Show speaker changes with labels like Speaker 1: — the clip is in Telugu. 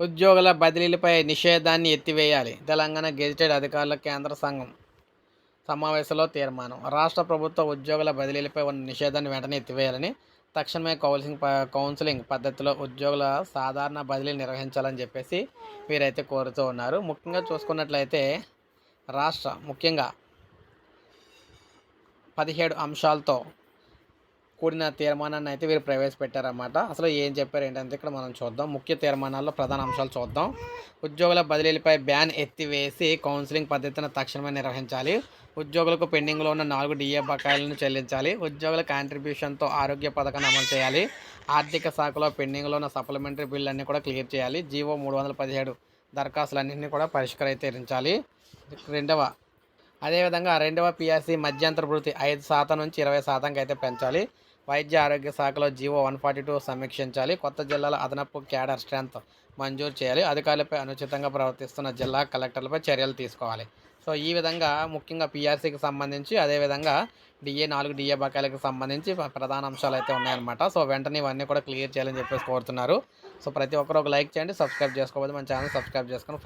Speaker 1: ఉద్యోగుల బదిలీలపై నిషేధాన్ని ఎత్తివేయాలి తెలంగాణ గెజిటెడ్ అధికారుల కేంద్ర సంఘం సమావేశంలో తీర్మానం. రాష్ట్ర ప్రభుత్వ ఉద్యోగుల బదిలీలపై ఉన్న నిషేధాన్ని వెంటనే ఎత్తివేయాలని తక్షణమే కౌన్సిలింగ్ ప- కౌన్సిలింగ్ పద్ధతిలో ఉద్యోగుల సాధారణ బదిలీలు నిర్వహించాలని చెప్పేసి వీరైతే కోరుతూ ఉన్నారు. ముఖ్యంగా చూసుకున్నట్లయితే రాష్ట్ర ముఖ్యంగా పదిహేడు అంశాలతో కూడిన తీర్మానాన్ని అయితే వీరు ప్రవేశపెట్టారన్నమాట. అసలు ఏం చెప్పారు ఏంటంటే ఇక్కడ మనం చూద్దాం. ముఖ్య తీర్మానాల్లో ప్రధాన అంశాలు చూద్దాం. ఉద్యోగుల బదిలీలపై బ్యాన్ ఎత్తివేసి కౌన్సిలింగ్ పద్ధతిని తక్షణమే నిర్వహించాలి. ఉద్యోగులకు పెండింగ్లో ఉన్న నాలుగు డిఏ బకాయిలను చెల్లించాలి. ఉద్యోగుల కాంట్రిబ్యూషన్తో ఆరోగ్య పథకాన్ని అమలు చేయాలి. ఆర్థిక శాఖలో పెండింగ్లో ఉన్న సప్లిమెంటరీ బిల్లు అన్నీ కూడా క్లియర్ చేయాలి. జీవో మూడు వందల పదిహేడు దరఖాస్తులన్నింటినీ కూడా పరిష్కరించాలి రెండవ అదేవిధంగా రెండవ పిఆర్సీ మధ్యంతర భృతి ఐదు శాతం నుంచి ఇరవై శాతంకి అయితే పెంచాలి. వైద్య ఆరోగ్య శాఖలో జీవో వన్ ఫార్టీ టూ సమీక్షించాలి. కొత్త జిల్లాల అదనపు క్యాడర్ స్ట్రెంత్ మంజూరు చేయాలి. అధికారులపై అనుచితంగా ప్రవర్తిస్తున్న జిల్లా కలెక్టర్లపై చర్యలు తీసుకోవాలి. సో ఈ విధంగా ముఖ్యంగా పిఆర్సీకి సంబంధించి అదేవిధంగా డిఏ నాలుగు డిఏ బకాయిలకు సంబంధించి ప్రధాన అంశాలు అయితే ఉన్నాయన్నమాట. సో వెంటనే ఇవన్నీ కూడా క్లియర్ చేయాలని చెప్పేసి కోరుతున్నారు. సో ప్రతి ఒక్కరు ఒక లైక్ చేయండి సబ్స్క్రైబ్ చేసుకోవాలి మన ఛానల్ సబ్స్క్రైబ్ చేసుకొని